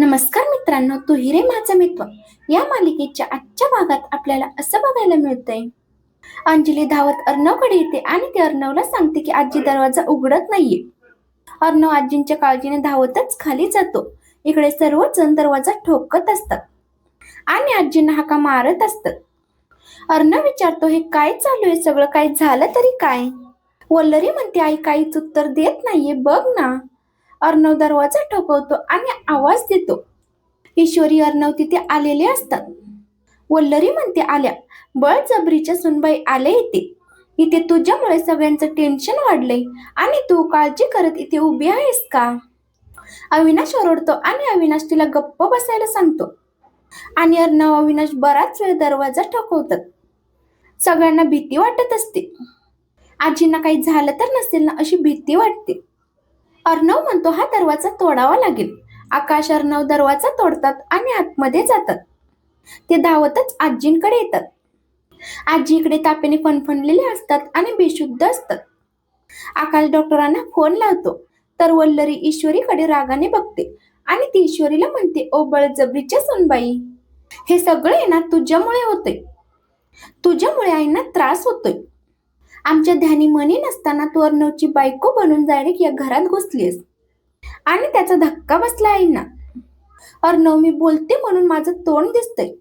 नमस्कार मित्रांनो तू हिरे माझा मित्र. या मालिकेच्या आजच्या भागात आपल्याला असं बघायला मिळतंय. अंजली धावत अर्णवकडे येते आणि ती अर्णवला सांगते की आजी दरवाजा उघडत नाहीये. अर्णव आजींच्या काळजीने धावतच खाली जातो. इकडे सर्वजण दरवाजा ठोकत असतात आणि आजींना हाका मारत असतात. अर्णव विचारतो हे काय चालू आहे? सगळं काय झालं तरी काय? वल्लरी म्हणते आई काहीच उत्तर देत नाहीये. बघ ना. अर्णव दरवाजा ठोकवतो आणि आवाज देतो. ईश्वरी अर्णव तिथे आलेले असतात. वल्लरी म्हणते आल्या बळजबरीच्या सुनबाई आले इथे. इथे तुझ्यामुळे सगळ्यांचं टेन्शन वाढलंय. आणि तू काळजी करत इथे उभी आहेस का? अविनाश ओरडतो आणि अविनाश तिला गप्प बसायला सांगतो. आणि अर्णव अविनाश बराच वेळ दरवाजा ठोकवतात. सगळ्यांना भीती वाटत असते. आजींना काही झालं तर नसेल ना अशी भीती वाटते. अर्णव म्हणतो हा दरवाजा तोडावा लागेल. आकाश अर्णव दरवाजा तोडतात आणि आतमध्ये जातात. ते धावतच आजींकडे येतात. आजी इकडे तापेने फणफणलेले असतात आणि बेशुद्ध असतात. आकाश डॉक्टरांना फोन लावतो. तर वल्लरी ईश्वरीकडे रागाने बघते आणि ती ईश्वरीला म्हणते ओ बळजबरीच्या सुनबाई हे सगळे ना तुझ्यामुळे होते तुझ्यामुळे आईंना त्रास होतोय. आमच्या ध्यानी मनी नसताना तू अर्णवची बायको बनून डायरेक्ट या घरात घुसलीस. आणि त्याचा धक्का बसला आईंना. अर्णव मी बोलते म्हणून माझं तोंड दिसतंय.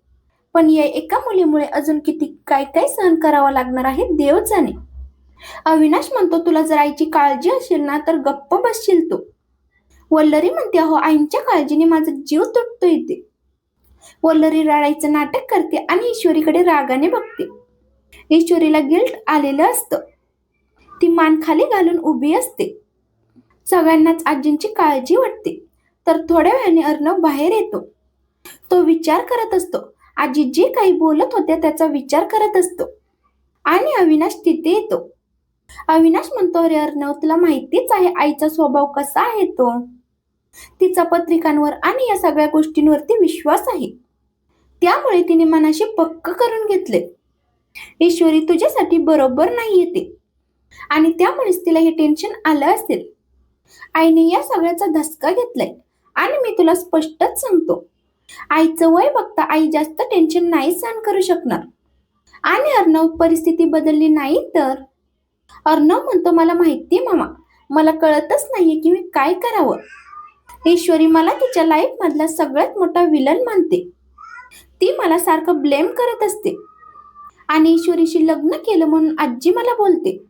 पण या एका मुलीमुळे अजून किती काय काय सहन करावं लागणार आहे देव जाणे अविनाश म्हणतो तुला जर आईची काळजी असेल ना तर गप्प बसशील तू. वल्लरी म्हणते अहो आईंच्या काळजीने माझा जीव तुटतो इथे. वल्लरी रडायचं नाटक करते आणि ईश्वरीकडे रागाने बघते. ईश्वरीला गिल्ट आलेलं असतं. ती मान खाली घालून उभी असते. सगळ्यांनाच आजींची काळजी वाटते. तर थोड्या वेळाने अर्णव बाहेर येतो. तो विचार करत असतो. आजी जे काही बोलत होत्या त्याचा विचार करत असतो. आणि अविनाश तिथे येतो. अविनाश म्हणतो अरे अर्णव तुला माहितीच आहे आईचा स्वभाव कसा आहे तो? तिचा पत्रिकांवर आणि या सगळ्या गोष्टींवरती विश्वास आहे. त्यामुळे तिने मनाशी पक्क करून घेतले. ईश्वरी तुझ्यासाठी बरोबर नाही येते आणि त्यामुळेच तिला हे टेन्शन आलं असेल. आईने या सगळ्याचा धसका घेतलाय. आणि मी तुला स्पष्टच सांगतो. आईचं वय बघता आई जास्त टेन्शन नाही सहन करू शकणार. आणि अर्णव परिस्थिती बदलली नाही तर? अर्णव म्हणतो मला माहिती मामा मला कळतच नाहीये की मी काय करावं. ईश्वरी मला तिच्या लाईफ मधला सगळ्यात मोठा विलन मानते. ती मला सारखं ब्लेम करत असते. आणि ईश्वरीशी लग्न केलं म्हणून आजी मला बोलते.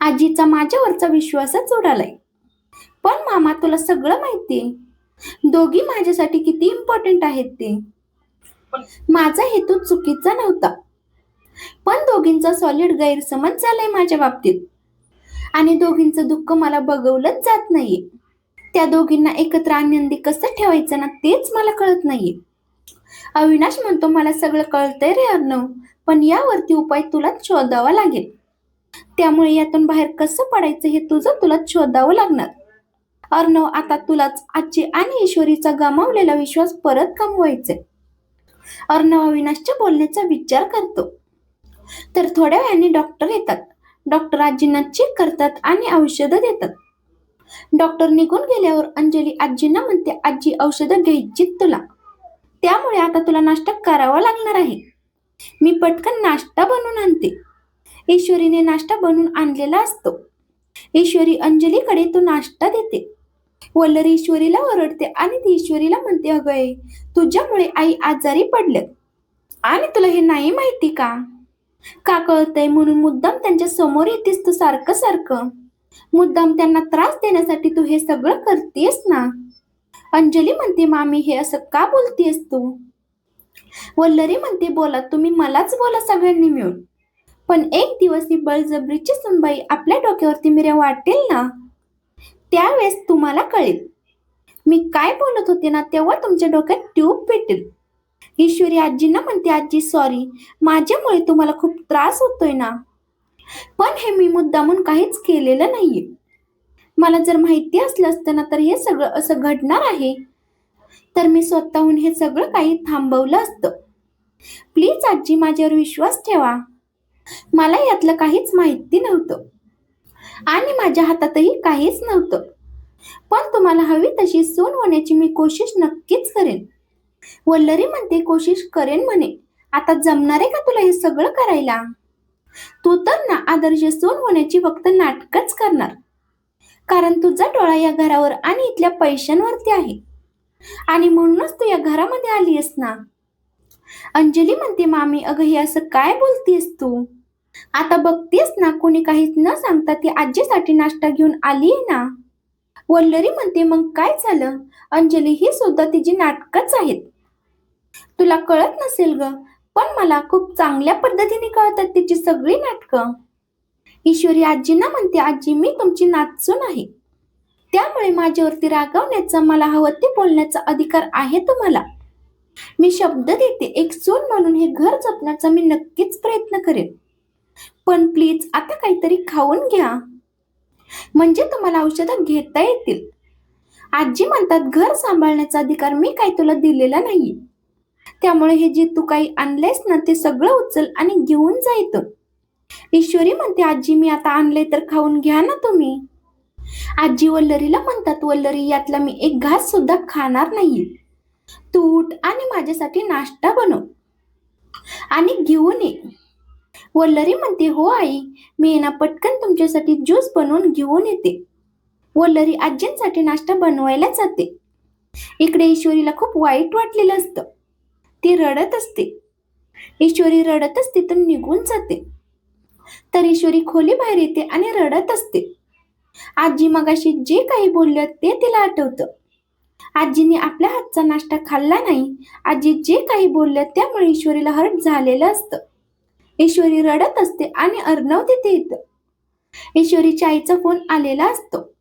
आजीचा माझ्यावरचा विश्वासच उडालाय. पण मामा तुला सगळं माहितीये. दोघी माझ्यासाठी किती इम्पॉर्टंट आहेत ते. माझा हेतू चुकीचा नव्हता. पण दोघींचा सॉलिड गैरसमज झालाय माझ्या बाबतीत. आणि दोघींचं दुःख मला बघवलंच जात नाहीये. त्या दोघींना एकत्र आनंदी कसं ठेवायचं ना तेच मला कळत नाहीये. अविनाश म्हणतो मला सगळं कळतंय रे अर्णव पण यावरती उपाय तुलाच शोधावा लागेल. त्यामुळे यातून बाहेर कसं पडायचं हे तुझं तुलाच शोधावं लागणार. अर्णव आता तुलाच आजची आणि ईश्वरीचा गमावलेला विश्वास परत कमवायचे अर्णव अविनाशच्या बोलण्याचा विचार करतो. तर थोड्या वेळाने डॉक्टर येतात. डॉक्टर आजींना चेक करतात आणि औषधं देतात. डॉक्टर निघून गेल्यावर अंजली आजींना म्हणते आजी औषधं घ्यायची तुला. त्यामुळे आता तुला नाश्ता करावा लागणार आहे. मी पटकन नाश्ता बनवून आणते. ईश्वरीने नाश्ता बनवून आणलेला असतो. ईश्वरी अंजलीकडे तो नाश्ता देते. वल्लर ईश्वरीला ओरडते आणि ती ईश्वरीला म्हणते अगं तुझ्यामुळे आई आजारी पडले. आणि तुला हे नाही माहिती का? का कळतंय म्हणून मुद्दाम त्यांच्यासमोर येतेस तू सारखं सारखं. मुद्दाम त्यांना त्रास देण्यासाठी तू हे सगळं करतेस ना? अंजली म्हणते मामी हे असं का बोलतेस तू? वल्लरी म्हणते बोला तुम्ही मलाच बोला सगळ्यांनी मिळून. पण एक दिवस ही बळजबरीची सुनबाई आपल्या डोक्यावरती मिऱ्या वाटेल ना त्यावेळेस तुम्हाला कळेल. मी काय बोलत होते ना तेव्हा तुमच्या डोक्यात ट्यूब पेटेल. ईश्वरी आजींना म्हणते आजी सॉरी माझ्यामुळे तुम्हाला खूप त्रास होतोय ना. पण हे मी मुद्दामून काहीच केलेलं नाहीये. मला जर माहिती असलं असतं ना तर हे सगळं असं घडणार आहे. तर मी स्वतःहून हे सगळं काही थांबवलं असतं. प्लीज आजी माझ्यावर विश्वास ठेवा. मला यातलं काहीच माहिती नव्हतं. आणि माझ्या हातातही काहीच नव्हतं. पण तुम्हाला हवी तशी सून होण्याची मी कोशिश नक्कीच करेन. वल्लरी म्हणते कोशिश करेन म्हणे. आता जमणार आहे का तुला हे सगळं करायला? तू तर ना आदर्श सून होण्याची फक्त नाटकच करणार. कारण तुझा डोळा या घरावर आणि इथल्या पैशांवरती आहे. आणि म्हणूनच तू या घरामध्ये आलीस ना? अंजली म्हणते मामी अगं हे असं काय बोलतीस तू? आता बघतीस ना कोणी काहीच न सांगता ती आजीसाठी नाश्ता घेऊन आली ना? वल्लरी म्हणते मग काय झालं? अंजली ही सुद्धा तिची नाटकच आहेत. तुला कळत नसेल ग पण मला खूप चांगल्या पद्धतीने कळतात तिची सगळी नाटकं. ईश्वरी आजींना म्हणते आजी मी तुमची नाचून आहे. त्यामुळे माझ्यावरती रागवण्याचा मला हवं ते बोलण्याचा अधिकार आहे तुम्हाला. मी शब्द देते एक सून म्हणून हे घर जपण्याचा मी नक्कीच प्रयत्न करेन. पण प्लीज आता काहीतरी खाऊन घ्या. म्हणजे तुम्हाला औषधं घेता येतील. आजी म्हणतात घर सांभाळण्याचा अधिकार मी काही तुला दिलेला नाही त्यामुळे हे जे तू काही आणलेस ना ते सगळं उचल आणि घेऊन जायचं ईश्वरी म्हणते आजी मी आता आणले तर खाऊन घ्या ना तुम्ही. आजी वल्लरीला म्हणतात वल्लरी यातला मी एक घास सुद्धा खाणार नाही तूट आणि माझ्यासाठी नाश्ता बनव आणि घेऊन ये. वल्लरी म्हणते हो आई मी ना पटकन तुमच्यासाठी ज्यूस बनवून घेऊन येते. वल्लरी आजींसाठी नाश्ता बनवायला जाते. इकडे ईश्वरीला खूप वाईट वाटलेलं असतं. ती रडत असते. ईश्वरी रडतच तिथून निघून जाते. तर ईश्वरी खोली बाहेर येते आणि रडत असते. आजी मगाशी जे काही बोललं ते तिला आठवतं. आजीने आपल्या हातचा नाश्ता खाल्ला नाही. आजी जे काही बोललं त्यामुळे ईश्वरीला हर्ट झालेलं असतं. ईश्वरी रडत असते आणि अर्णव तिथे येतं. ईश्वरीच्या आईचा फोन आलेला असतो.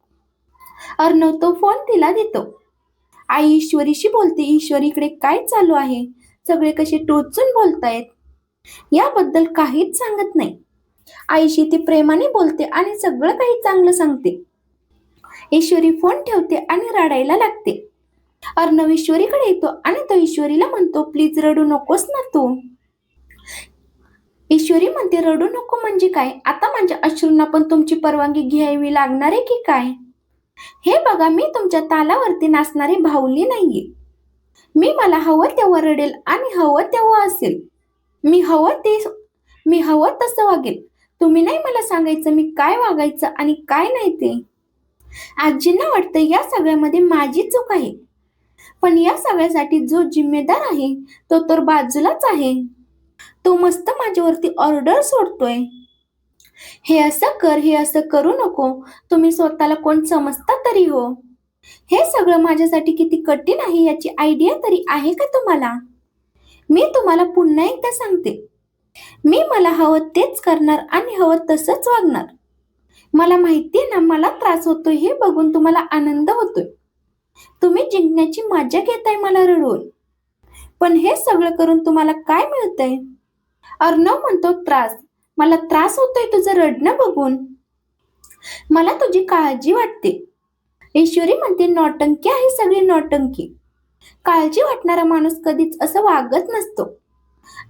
अर्णव तो फोन तिला देतो. आई ईश्वरीशी बोलते ईश्वरीकडे काय चालू आहे? सगळे कसे टोचून बोलतायत? याबद्दल काहीच सांगत नाही. आईशी ती प्रेमाने बोलते आणि सगळं काही चांगलं सांगते. ईश्वरी फोन ठेवते आणि रडायला लागते. अर्णव ईश्वरीकडे येतो आणि तो ईश्वरीला म्हणतो प्लीज रडू नकोस ना तू. ईश्वरी म्हणते रडू नको म्हणजे काय? आता माझ्या अश्रूंना पण तुमची परवानगी घ्यावी लागणार आहे की काय? हे बघा मी तुमच्या तालावरती नाचणारी भावली नाहीये. मी मला हवं तेव्हा रडेल आणि हवं तेव्हा असेल. मी हवं ते मी हवं तसं वागेल. तुम्ही नाही मला सांगायचं मी काय वागायचं आणि काय नाही ते. आजींना वाटतं या सगळ्यामध्ये माझी चूक आहे. पण या सगळ्यासाठी जो जिम्मेदार आहे तो तर बाजूलाच आहे. तो मस्त माझ्यावरती ऑर्डर सोडतोय. हे असं कर हे असं करू नको. तुम्ही स्वतःला कोण समजता तरी हो. हे सगळं माझ्यासाठी किती कठीण आहे याची आयडिया तरी आहे का तुम्हाला? मी तुम्हाला पुन्हा एकदा सांगते. मी मला हवं तेच करणार आणि हवं तसंच वागणार. मला माहितीये ना मला त्रास होतोय हे बघून तुम्हाला आनंद होतोय. तुम्ही जिंकण्याची मजा घेताय मला रडवून पण हे सगळं करून तुम्हाला काय मिळतंय? अर्णव म्हणतो त्रास. मला त्रास होतोय तुझं रडणं बघून. मला तुझी काळजी वाटते. ईश्वरी म्हणते नौटंकी आहे सगळी नौटंकी. काळजी वाटणारा माणूस कधीच असं वागत नसतो.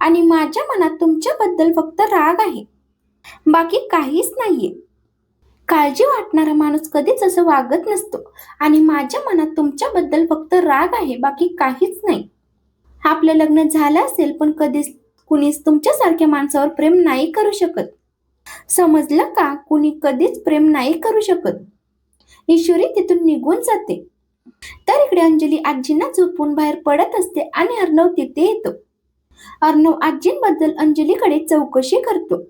आणि माझ्या मनात तुमच्याबद्दल फक्त राग आहे. बाकी काहीच नाहीये. काळजी वाटणारा माणूस कधीच असं वागत नसतो आणि माझ्या मनात तुमच्याबद्दल फक्त राग आहे बाकी काहीच नाही. आपलं लग्न झालं असेल पण कधीच कुणीच तुमच्यासारख्या माणसावर प्रेम नाही करू शकत. समजलं का? कुणी कधीच प्रेम नाही करू शकत. ईश्वरी तिथून निघून जाते. तर इकडे अंजली आजींना झोपून बाहेर पडत असते आणि अर्णव तिथे येतो. अर्णव आजींबद्दल अंजलीकडे चौकशी करतो.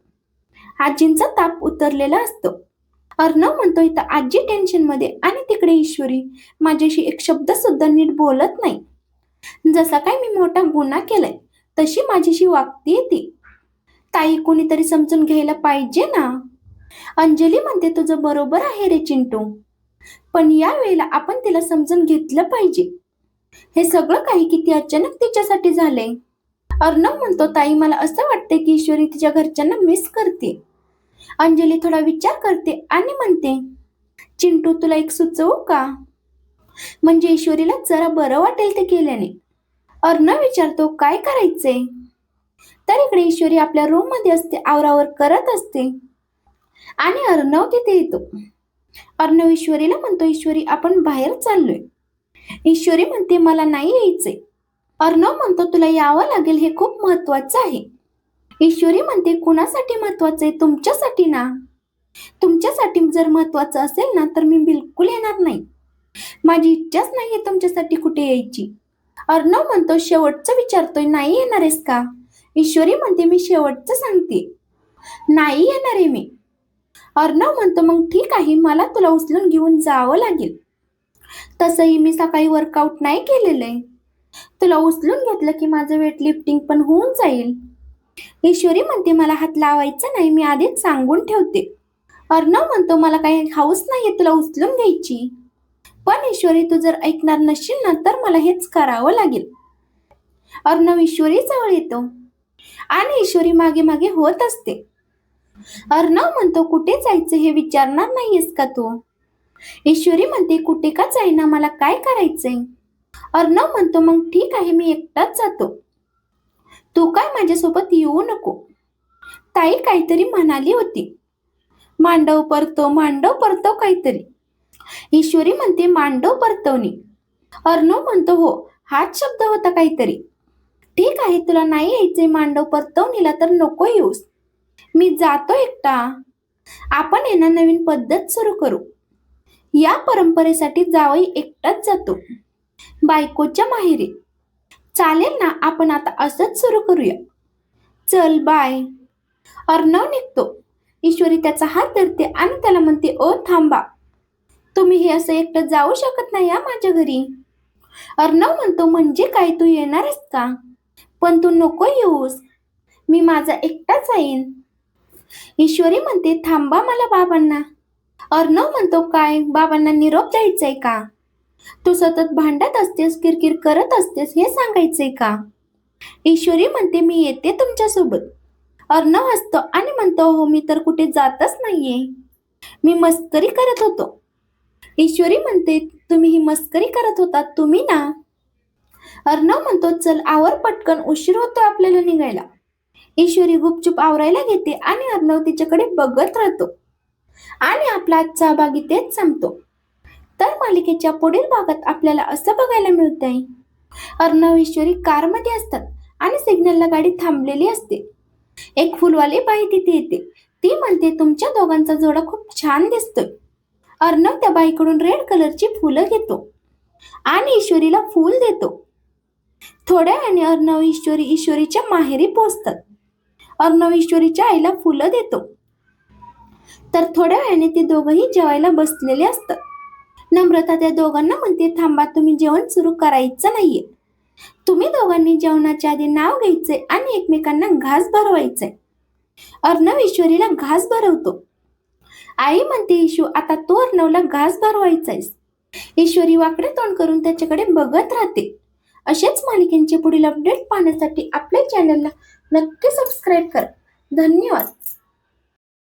आजींचा ताप उतरलेला असतो. अर्णव म्हणतो इथं आजी टेन्शनमध्ये आणि तिकडे ईश्वरी माझ्याशी एक शब्द सुद्धा नीट बोलत नाही. जसा काय मी मोठा गुन्हा केलाय तशी माझ्याशी वागतीये ती ताई कोणीतरी समजून घ्यायला पाहिजे ना? अंजली म्हणते तुझं बरोबर आहे रे चिंटू. पण या वेळेला आपण तिला समजून घेतलं पाहिजे. हे सगळं काही किती अचानक तिच्यासाठी झालंय. अर्णव म्हणतो ताई मला असं वाटते की ईश्वरी तिच्या घरच्यांना मिस करते. अंजली थोडा विचार करते आणि म्हणते चिंटू तुला एक सुचवू का? म्हणजे ईश्वरीला जरा बरं वाटेल ते केल्याने. अर्णव विचारतो काय करायचंय? तर इकडे ईश्वरी आपल्या रूममध्ये असते आवरावर करत असते. आणि अर्णव तिथे येतो. अर्णव ईश्वरीला म्हणतो ईश्वरी आपण बाहेर चाललोय. ईश्वरी म्हणते मला नाही यायचंय. अर्णव म्हणतो तुला यावं लागेल हे खूप महत्वाचं आहे. ईश्वरी म्हणते कुणासाठी महत्वाचं आहे? तुमच्यासाठी ना. तुमच्यासाठी जर महत्वाचं असेल ना तर मी बिलकुल येणार नाही. माझी इच्छाच नाहीये तुमच्यासाठी कुठे यायची. अर्णव म्हणतो शेवटचं विचारतोय नाही येणार आहेस का? ईश्वरी म्हणते मी शेवटचं सांगते. नाही येणार आहे मी. अर्णव म्हणतो मग ठीक आहे मला तुला उचलून घेऊन जावं लागेल. तसंही मी सकाळी वर्कआउट नाही केलेलं आहे. तुला उचलून घेतलं की माझं वेट लिफ्टिंग पण होऊन जाईल. ईश्वरी म्हणते मला हात लावायचा नाही मी आधीच सांगून ठेवते. अर्णव म्हणतो मला काही हाऊस नाहीये तुला उचलून घ्यायची. पण ईश्वरी तू जर ऐकणार नसशील ना तर मला हेच करावं लागेल. अर्णव ईश्वरी जवळ येतो आणि ईश्वरी मागे मागे होत असते. अर्णव म्हणतो कुठे जायचं हे विचारणार नाहीयेस का तू? ईश्वरी म्हणते कुठे का जाईना मला काय करायचंय? अर्णव म्हणतो मग ठीक आहे मी एकटाच जातो. तू काय माझ्यासोबत येऊ नको. ताई काहीतरी म्हणाली होती. मांडव परतो मांडव परतो काहीतरी. ईश्वरी म्हणते मांडव परतवणी. अर्णव म्हणतो हो हाच शब्द होता काहीतरी. ठीक आहे तुला नाही यायचंय मांडव परतवणीला तर नको येऊस. मी जातो एकटा. आपण येणार नवीन पद्धत सुरू करू. या परंपरेसाठी जावई एकटाच जातो. बायकोच्या माहेरी. चालेल ना आपण आता असंच सुरू करूया. चल बाय अर्णव निघतो. ईश्वरी त्याचा हात धरते आणि त्याला म्हणते ओ थांबा. तुम्ही हे असं एकटं जाऊ शकत नाही या माझ्या घरी. अर्णव म्हणतो म्हणजे काय तू येणार आहेस का? पण तू नको येऊस. मी माझा एकटाच जाईन ईश्वरी म्हणते थांबा मला बाबांना. अर्णव म्हणतो काय बाबांना निरोप द्यायचंय का? तू सतत भांडत असतेस किरकिर करत असतेस हे सांगायचंय का? ईश्वरी म्हणते मी येते तुमच्यासोबत. अर्णव हसतो आणि म्हणतो हो मी तर कुठे जातच नाहीये. मी मस्करी करत होतो. ईश्वरी म्हणते तुम्ही ही मस्करी करत होता तुम्ही ना? अर्णव म्हणतो चल आवर पटकन उशीर होतो आपल्याला निघायला. ईश्वरी गुपचूप आवरायला घेते आणि अर्णव तिच्याकडे बघत राहतो. आणि आपला आजचा भाग इथेच संपतो. तर मालिकेच्या पुढील भागात आपल्याला असं बघायला मिळतंय. आहे अर्णवेश्वरी कारमध्ये असतात आणि सिग्नलला गाडी थांबलेली असते. एक फुलवाली बाई तिथे येते. ती म्हणते तुमच्या दोघांचा जोडा खूप छान दिसतोय. अर्णव त्या बाईकडून रेड कलरची फुलं घेतो आणि ईश्वरीला फूल देतो. थोड्या वेळाने अर्णव ईश्वरी ईश्वरीच्या माहेरी पोचतात अर्णव ईश्वरीच्या आईला फुलं देतो. तर थोड्या वेळाने ते दोघंही जेवायला बसलेले असतात. नम्रता त्या दोघांना म्हणते थांबा तुम्ही जेवण सुरू करायचं नाहीये. तुम्ही दोघांनी जेवणाच्या आधी नाव घ्यायचंय आणि एकमेकांना घास भरवायचंय. अर्णव ईश्वरीला घास भरवतो. आई म्हणते ईशू आता तो अर्णवला घास भरवायचायस. ईश्वरी वाकडे तोंड करून त्याच्याकडे बघत राहते. असेच मालिकेंचे पुढील अपडेट पाहण्यासाठी आपल्या चॅनलला नक्की सबस्क्राईब करा. धन्यवाद.